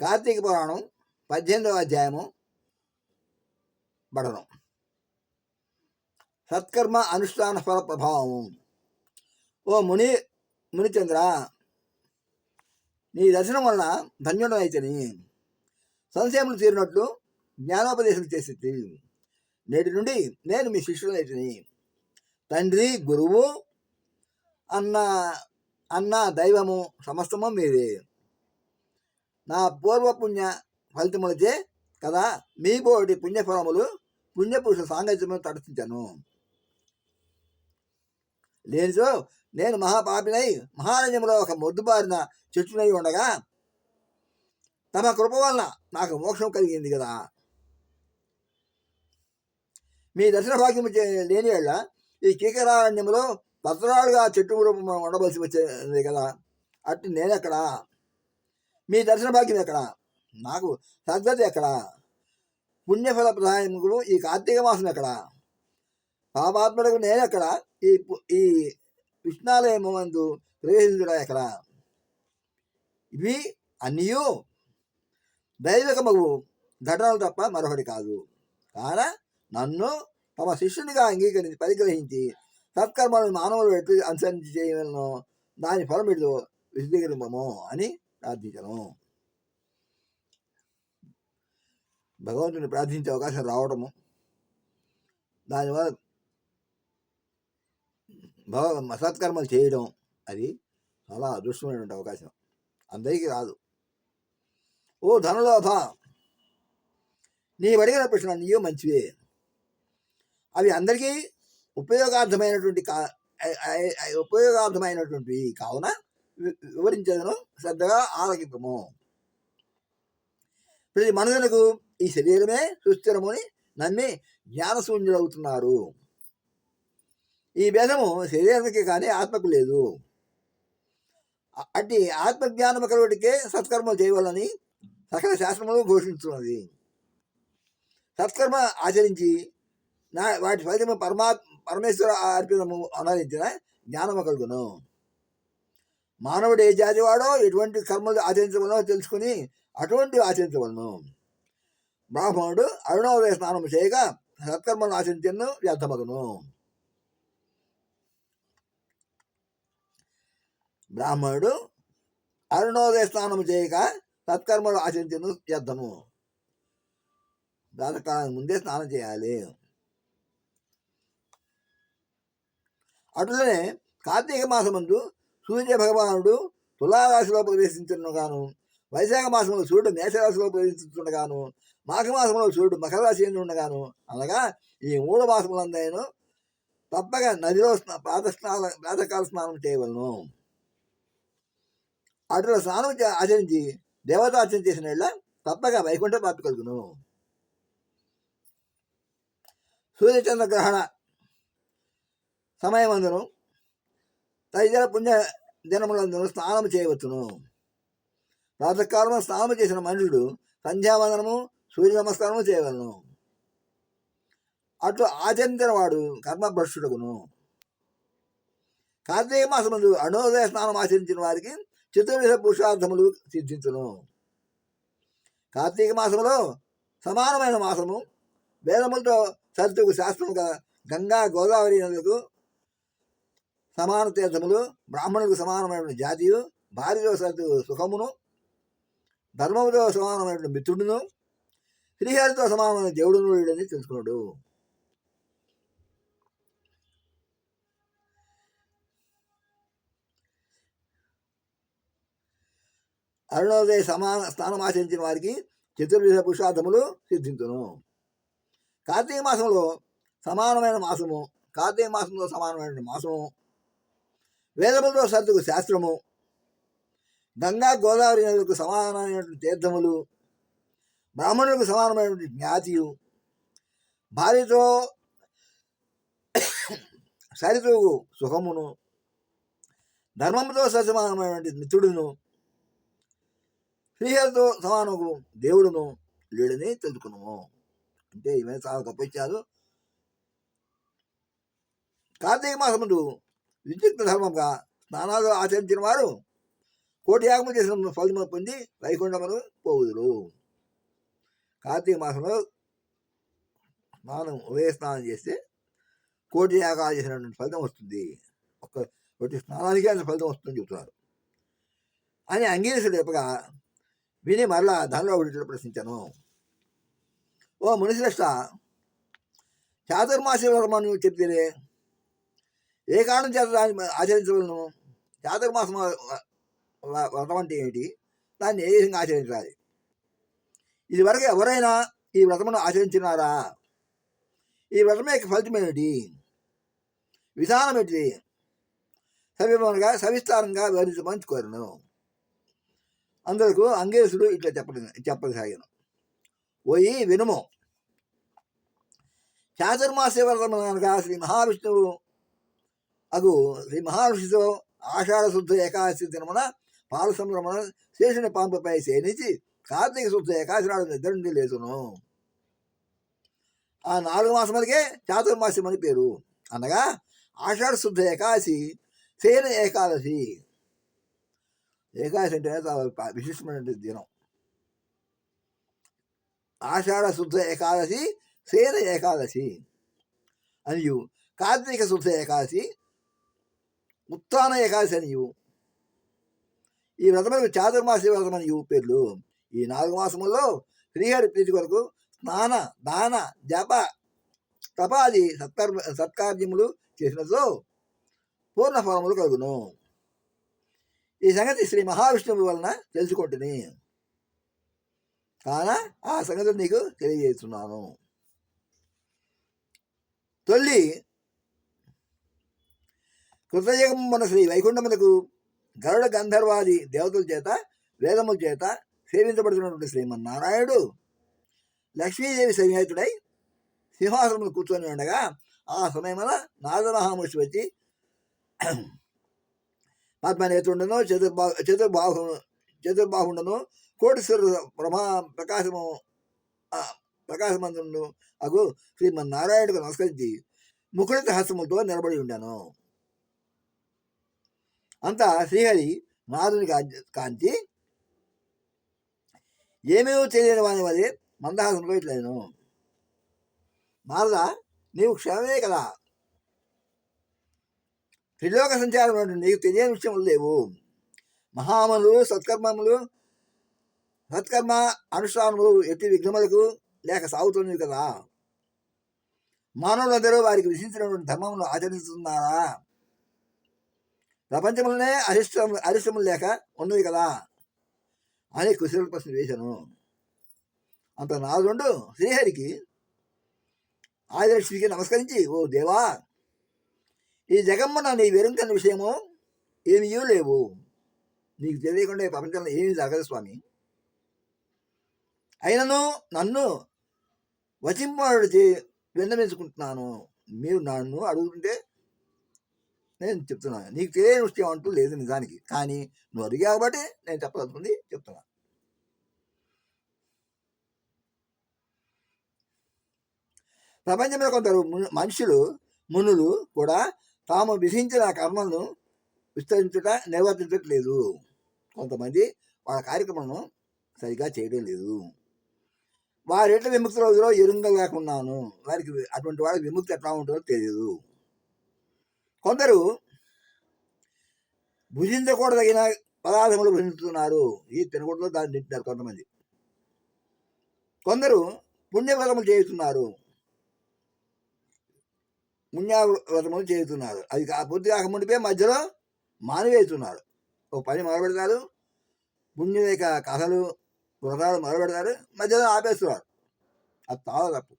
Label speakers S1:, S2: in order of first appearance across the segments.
S1: కార్తీక పురాణం పద్దెనిమిదవ అధ్యాయము పడడం సత్కర్మ అనుష్ఠాన ఫల ప్రభావము ఓ ముని మునిచంద్ర నీ దర్శనం వలన ధన్యుడమైతని సంశయములు తీరినట్లు జ్ఞానోపదేశం చేసి నేటి నుండి నేను మీ శిష్యుడైతిని. తండ్రి గురువు అన్న అన్న దైవము సమస్తము మీరే నా పూర్వపుణ్య ఫలితములచే కదా మీ బోటి పుణ్యఫలములు పుణ్యపురుష సాంగత్యము తటస్థించాను లేనిచో నేను మహాపాపినై మహారణ్యంలో ఒక మొద్దుబారిన చెట్టునై ఉండగా తమ కృప వలన నాకు మోక్షం కలిగింది కదా. మీ దర్శన భాగ్యము లేని వేళ ఈ కీకరారణ్యంలో పత్రాలుగా చెట్టు రూపం ఉండవలసి వచ్చేది కదా. అట్టి నేనెక్కడా? మీ దర్శన భాగ్యం ఎక్కడ? నాకు సద్గతి ఎక్కడ? పుణ్యఫల ప్రదాయములు ఈ కార్తీక మాసం ఎక్కడ? పాపాత్ములకు నేనెక్కడ ఈ ఈ ఈ కృష్ణాలయమందు ప్రవేశించడం ఎక్కడ? ఇవి అన్నీయు దైవికమగు ఘటనలు తప్ప మరొకటి కాదు. కాన నన్ను తమ శిష్యునిగా అంగీకరించి పరిగ్రహించి సత్కర్మలను మానవులు ఎట్లు అనుసరించి చేయవలను దాని ఫలమిడు విశదీకరింపము అని ప్రార్థించను. భగవంతుని ప్రార్థించే అవకాశం రావడము. దానివల్ల భగ సత్కర్మలు చేయడం అది చాలా అదృష్టమైనటువంటి అవకాశం. అందరికీ రాదు. ఓ ధనలోభ నీ అడిగిన ప్రశ్న నీయో మంచివే. అవి అందరికీ ఉపయోగార్థమైనటువంటి కా ఉపయోగార్థమైనటువంటివి కావున వివరించదను శ్రద్ధగా ఆలకింపము. ప్రతి మనుషులకు ఈ శరీరమే సుస్థిరముని నమ్మి జ్ఞానశూన్యులవుతున్నారు. ఈ భేదము శరీరానికి కానీ ఆత్మకు లేదు. అ- అట్టి ఆత్మజ్ఞానము కలుగుటికే సత్కర్మలు చేయవాలని సకల శాస్త్రములు ఘోషించున్నది. సత్కర్మ ఆచరించి నా వాటి ఫలితము పరమా పరమేశ్వర అర్పితము అనరించిన జ్ఞానము కలుగును. మానవుడు ఏ జాతివాడో ఎటువంటి కర్మలు ఆచరించవలనో తెలుసుకుని అటువంటి ఆచరించవలను. బ్రాహ్మణుడు అరుణోదయ స్నానం చేయగా సత్కర్మను ఆచరించను వ్యర్థమగును. బ్రాహ్మణుడు అరుణోదయ స్నానం చేయక సత్కర్మలు ఆచరించను వ్యర్థము. ప్రాతకాలం ముందే స్నానం చేయాలి. అటులనే కార్తీక మాసమందు సూర్య భగవానుడు తులారాశిలో ప్రవేశించుండగాను వైశాఖ మాసంలో సూర్యుడు మేషరాశిలో ప్రవేశించుండగాను మాఘమాసంలో సూర్యుడు మకర రాశి ఉండగాను. అనగా ఈ మూడు మాసములందైనా తప్పక నదిలో స్నా ప్రాత ప్రాతకాల స్నానం చేయవలను. అటులో స్నానం చే- ఆచరించి దేవతార్చన చేసిన యెడల తప్పక వైకుంఠ ప్రాప్తి కలుగును. సూర్యచంద్రగ్రహణ సమయం సమయమందును తదితర పుణ్య దినములందును స్నానం చేయవచ్చును. ప్రాతకాలంలో స్నానం చేసిన మనుషుడు సంధ్యావందనము సూర్య నమస్కారము చేయవలను. అట్లు ఆచరించిన వాడు కర్మభ్రష్టుడగును. కార్తీక మాసముందు అణోదయ స్నానం ఆచరించిన వారికి చతుర్విధ పురుషార్థములు సిద్ధించును. కార్తీక మాసములో సమానమైన మాసము. వేదములతో సరితుకు శాస్త్రముగా గంగా గోదావరి నదులకు సమాన తీర్థములు బ్రాహ్మణులకు సమానమైన జాతియు భార్యలో సరితు సుఖమును ధర్మముతో సమానమైన మిత్రుడును శ్రీహరితో సమానమైన దేవుడును వీడని తెలుసుకున్నాడు. అరుణోదయ సమాన స్థానం ఆచరించిన వారికి చతుర్విధ పురుషార్థములు సిద్ధించును. కార్తీక మాసంలో సమానమైన మాసము కార్తీక మాసంలో సమానమైన మాసము వేదములతో సర్దుకు శాస్త్రము. గంగా గోదావరి నదులకు సమానమైనటువంటి తీర్థములు. బ్రాహ్మణులకు సమానమైనటువంటి జ్ఞాతియు. భార్యతో సరితూ సుఖమును. ధర్మముతో సమానమైనటువంటి మిత్రుడును. శ్రీహరితో సమానము దేవుడును లేడని తెలుసుకున్నాము అంటే ఇవన్నీ చాలా గొప్ప ఇచ్చారు. కార్తీక మాసముడు విద్యుత్ ధర్మంగా స్నానాలు ఆచరించిన వారు కోటి యాగము చేసిన ఫలితం పొంది వైకుంఠమును పోవుదురు. కార్తీక మాసంలో స్నానం ఉదయ స్నానం చేస్తే కోటి యాగాలు చేసినటువంటి ఫలితం వస్తుంది. ఒక ఒకటి స్నానానికి అంత ఫలితం వస్తుందని చెబుతున్నారు. అని అంగీకరిస్తుడు చెప్పగా విని మరలా దానిలో ఒకటి ప్రశ్నించాను. ఓ మునిశ్రేష్ట చాతుర్మాస వర్మను చెప్తేనే ఏ కారణం చేత దాన్ని ఆచరించవలను మాసం వ్రతం అంటే ఏమిటి? దాన్ని ఏ విధంగా ఆచరించాలి? ఇదివరకు ఎవరైనా ఈ వ్రతమును ఆచరించినారా? ఈ వ్రతం యొక్క ఫలితం ఏమిటి? విధానం ఏంటిది సవివరంగా సవిస్తారంగా వివరించమని కోరను. అందరకు అంగేశుడు ఇట్లా చెప్పడం చెప్పసాగాను. పోయి వినుము. చాతుర్మాస వ్రతం అనగా శ్రీ మహావిష్ణువు అగు శ్రీ మహావిష్ణువు ఆషాఢ శుద్ధ ఏకాదశి దినమున పాల సంభ్రమణ శేషుని పాంపపై సేనించి కార్తీక శుద్ధ ఏకాదశి నాడు నిద్ర నుండి లేచును. ఆ నాలుగు మాసములకే చాతుర్మాసం అని పేరు. అనగా ఆషాఢ శుద్ధ ఏకాదశి సేన ఏకాదశి. ఏకాదశి అంటే చాలా విశిష్టమైన దినం. ఆషాఢ శుద్ధ ఏకాదశి సేన ఏకాదశి. అనియు కార్తీక శుద్ధ ఏకాదశి ఉత్తాన ఏకాదశి అనియు ఈ వ్రతములకు చాతుర్మాస వ్రతం అని పేర్లు. ఈ నాలుగు మాసముల్లో శ్రీహరి ప్రీతి కొరకు స్నాన దాన జప తపాది సత్కర్మ సత్కార్యములు చేసినట్లు పూర్ణ ఫలములు కలుగును. ఈ సంగతి శ్రీ మహావిష్ణువు వలన తెలుసుకుంటుని. కాన ఆ సంగతి నీకు తెలియజేస్తున్నాను. తొలి కృతయుగం మన శ్రీ వైకుంఠమునకు గరుడ గంధర్వాది దేవతల చేత వేదముల చేత సేవించబడుతున్నటువంటి శ్రీమన్నారాయణుడు. లక్ష్మీదేవి సన్నిహితుడై సింహాసనములు కూర్చొని ఉండగా ఆ సమయంలో నాగమహామూర్తి వచ్చి పద్మనేత్రుండను చతుర్బా చతుర్బాహు చతుర్బాహుండను కోటిశ్వర ప్రభా ప్రకాశము ఆ, ప్రకాశమంతుడు అగు శ్రీమన్నారాయణుడికి నమస్కరించి ముకుడిత హస్తములతో నిలబడి ఉండాను. అంతా శ్రీహరి నాదుని కాంతి. ఏమేమో తెలియని వాని వలె మందహాసంలో పోయట్లేను. నారద నీవు క్షేమమే కదా. త్రిలోక సంచారం నీకు తెలియని విషయములు లేవు. మహామలు సత్కర్మములు సత్కర్మ అనుష్ఠానములు ఎట్టి విఘ్నములకు లేక సాగుతున్నవి కదా. మానవులందరూ వారికి విధించినటువంటి ధర్మమును ఆచరిస్తున్నారా? ప్రపంచంలోనే అరిశ్రమ అరిశ్రమం లేక ఉన్నవి కదా అని కుశల ప్రశ్న వేశాను. అంత నాదుండు శ్రీహరికి ఆదిలక్ష్మికి నమస్కరించి ఓ దేవా ఈ జగమ్మున నీ వెరుంకన్న విషయము ఏమీ లేవు. నీకు తెలియకుండా ఈ ప్రపంచంలో ఏమీ జరగదు స్వామి. అయినను నన్ను వచింపడు చే విన్నవించుకుంటున్నాను మీరు నన్ను అడుగుతుంటే నేను చెప్తున్నాను. నీకు తెలియని విషయం అంటూ లేదు నిజానికి. కానీ నువ్వు అడిగావు కాబట్టి నేను చెప్పదలుచుకుంది చెప్తున్నాను. ప్రపంచంలో కొందరు ము- మనుషులు మునులు కూడా తాము విధించిన కర్మలను విస్తరించుట నిర్వర్తించట్లేదు. కొంతమంది వాళ్ళ కార్యక్రమం సరిగా చేయడం లేదు. వారి ఎట్ల విముక్తి రోజులో ఎరుంగ లేకున్నాను. వారికి అటువంటి వాళ్ళకి విముక్తి ఎట్లా ఉంటుందో తెలియదు. కొందరు భుజించకూడదగిన పదార్థములు భుజిస్తున్నారు ఈ తినకూడదు దాన్ని తింటున్నారు కొంతమంది. కొందరు పుణ్యవ్రతములు చేస్తున్నారు పుణ్యవ్రతములు చేస్తున్నారు అది కా- పూర్తి కాకముందుపే మధ్యలో మానివేస్తున్నారు ఒక పని మొదలుపెడతారు పుణ్యం యొక్క కథలు వ్రతాలు మొదలుపెడతారు మధ్యలో ఆపేస్తున్నారు. అది చాలా తప్పు.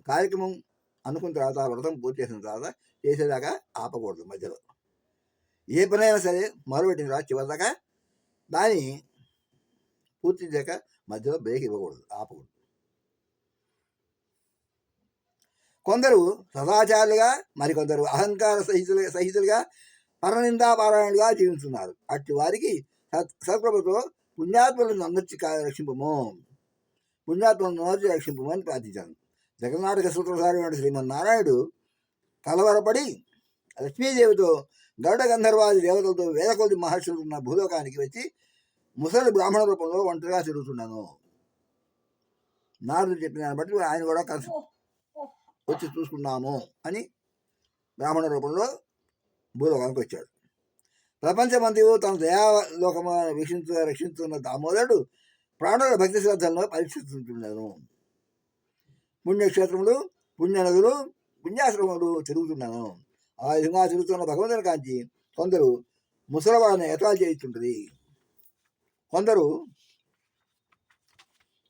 S1: కార్యక్రమం అనుకున్న తర్వాత ఆ వ్రతం పూర్తి చేసిన తర్వాత చేసేదాకా ఆపకూడదు మధ్యలో. ఏ పనైనా సరే మొదలుపెట్టిన తర్వాత చివరిదాకా దాన్ని పూర్తి చేయక మధ్యలో బ్రేక్ ఇవ్వకూడదు ఆపకూడదు. కొందరు సదాచారులుగా మరికొందరు అహంకార సహితులు సహితులుగా పరనిందాపారాయణులుగా జీవిస్తున్నారు. అట్టి వారికి సత్ సత్ప్రభుతో పుణ్యాత్మలను అందర్చి రక్షింపము పుణ్యాత్మలను అందర్చి రక్షింపము అని ప్రార్థించాను. జగన్నాటక సూత్రధారి శ్రీమన్నారాయణుడు కలవరపడి లక్ష్మీదేవితో గరుడ గంధర్వాది దేవతలతో వేల కొద్ది మహర్షులు ఉన్న భూలోకానికి వచ్చి ముసలి బ్రాహ్మణ రూపంలో ఒంటరిగా తిరుగుతున్నాను. నారదుడు చెప్పిన దాన్ని బట్టి ఆయన కూడా కలిసి వచ్చి చూసుకున్నాము అని బ్రాహ్మణ రూపంలో భూలోకానికి వచ్చాడు. ప్రపంచమంతయు తన దయాలోకము వీక్షించు రక్షిస్తున్న దామోదరుడు ప్రాణుల భక్తి శ్రద్ధలను పరీక్షిస్తుంటున్నాను పుణ్యక్షేత్రములు పుణ్యనదులు పుణ్యాశ్రమములు తిరుగుతున్నాను. ఆ విధంగా తిరుగుతున్న భగవంతుని కాంచి కొందరు ముసలవాడిని ఎతాలు చేయిస్తుంటుంది. కొందరు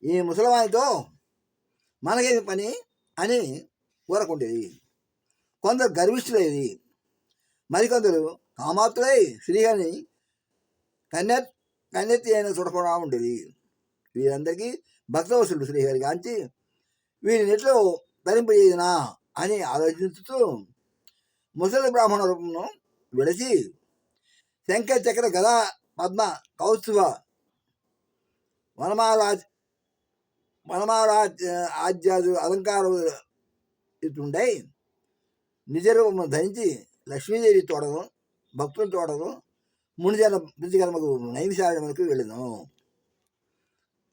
S1: ఈ ముసలవానితో మనకేది పని అని ఊరకుండేది. కొందరు గర్విష్ఠులేది మరికొందరు కామాత్రులై శ్రీహరిని కన్య కన్నెత్తి అయిన చూడకుండా ఉండేది. వీరందరికీ భక్తవసుడు శ్రీహరి కాంచి వీరి ఎట్లా ధరింపజేయనా అని ఆలోచిస్తూ ముసలి బ్రాహ్మణ రూపమును విడిచి శంఖ చక్ర గదా పద్మ కౌస్తువ వనమారాజ్ వనమారాజ్ ఆద్యాదు అలంకారములు ఇటుండై నిజరూపము ధరించి లక్ష్మీదేవి తోడను భక్తుల తోడను మునిజన బుద్ధికర్మకు నైమిషారణ్యములకు వెళ్ళను.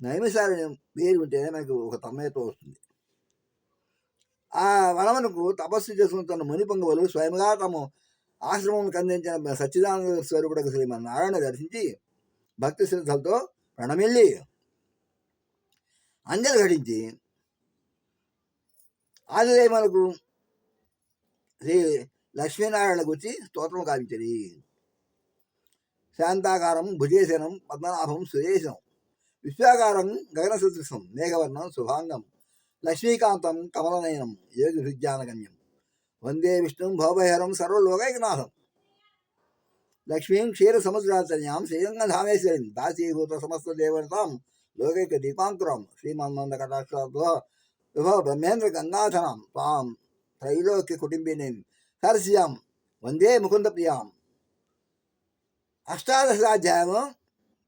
S1: నైమిసారణ్యం పేరు ఉంటేనే మనకు ఒక తమ్మయత్వం వస్తుంది. ఆ వనమునకు తపస్సు చేసుకుంటున్న తన పొంగవులు స్వయంగా తమ ఆశ్రమం అందించిన సచ్చిదానంద స్వరూపుడకు శ్రీమన్నారాయణ దర్శించి భక్తి శ్రద్ధలతో ప్రణమిల్లి. అంజలి ఘటించి ఆదిదేవులకు శ్రీ లక్ష్మీనారాయణ గురించి స్తోత్రం కావించది శాంతాకారం భుజేశనం పద్మనాభం సురేశం విశ్వాకారం గగన సదృశం మేఘవర్ణం శుభాంగం లక్ష్మీకాంతం కమలనయనం యోగి హృజ్ఞానగమ్యం వందే విష్ణుం భవభైహరం సర్వలోకైకనాథం. లక్ష్మీం క్షీర సముద్రాచర్యాం శ్రీరంగధామేశ్వరిం దాసీభూత సమస్త దేవతాం లోకైక దీపాంకురం శ్రీమన్మంద కటాక్ష విభవ బ్రహ్మేంద్ర గంగాధనం తాం త్రైలోక్య కుటుంబిని సరస్యాం వందే ముకుంద ప్రియాం అష్టాదశాధ్యాయము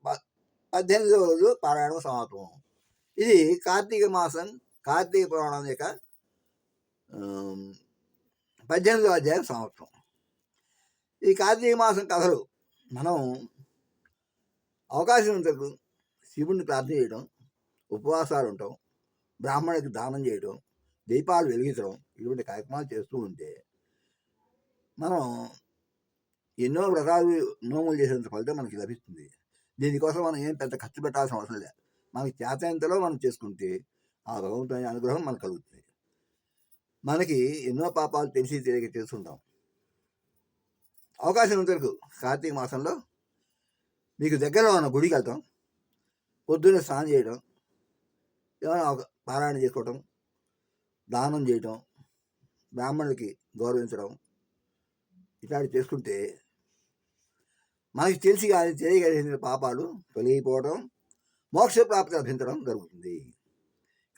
S1: ప- పద్దెనిమిదవ రోజు పారాయణం సమాప్తం. ఇది కార్తీక మాసం కార్తీక పురాణం యొక్క ఆమ్, పద్దెనిమిదవ అధ్యాయం సంవత్సరం. ఈ కార్తీక మాసం కథలు మనం అవకాశం ఉంటకు శివుడిని ప్రార్థన చేయడం ఉపవాసాలు ఉండటం బ్రాహ్మణుడికి దానం చేయడం దీపాలు వెలిగించడం ఇటువంటి కార్యక్రమాలు చేస్తూ ఉంటే మనం ఎన్నో వ్రతాలు నోములు చేసేంత ఫలితం మనకి లభిస్తుంది. దీనికోసం మనం ఏం పెద్ద ఖర్చు పెట్టాల్సిన అవసరం లేదు మనకి చేతనంతలో మనం చేసుకుంటే ఆ భగవంతుని అనుగ్రహం మనకు కలుగుతుంది. మనకి ఎన్నో పాపాలు తెలిసి తెలియక చేస్తుంటాం అవకాశం ఉన్నంతవరకు కార్తీక మాసంలో మీకు దగ్గరలో ఉన్న గుడికి వెళ్తాం. పొద్దున్నే స్నానం చేయడం ఏమైనా ఒక పారాయణ చేసుకోవటం దానం చేయటం బ్రాహ్మణులకి గౌరవించడం ఇట్లాంటివి చేసుకుంటే మనకి తెలిసి కానీ తెలియగలిగిన పాపాలు తొలగిపోవడం మోక్ష ప్రాప్తి లభించడం జరుగుతుంది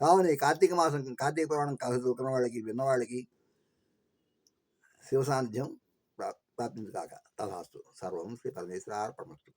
S1: కావున ఈ కార్తీక మాసం కార్తీక పురాణం కథ చదువుకున్న వాళ్ళకి విన్నవాళ్ళకి శివ సాన్నిధ్యం ప్రా ప్రాప్తించు తథాస్తు. సర్వం శ్రీ పరమేశ్వర పరమస్తు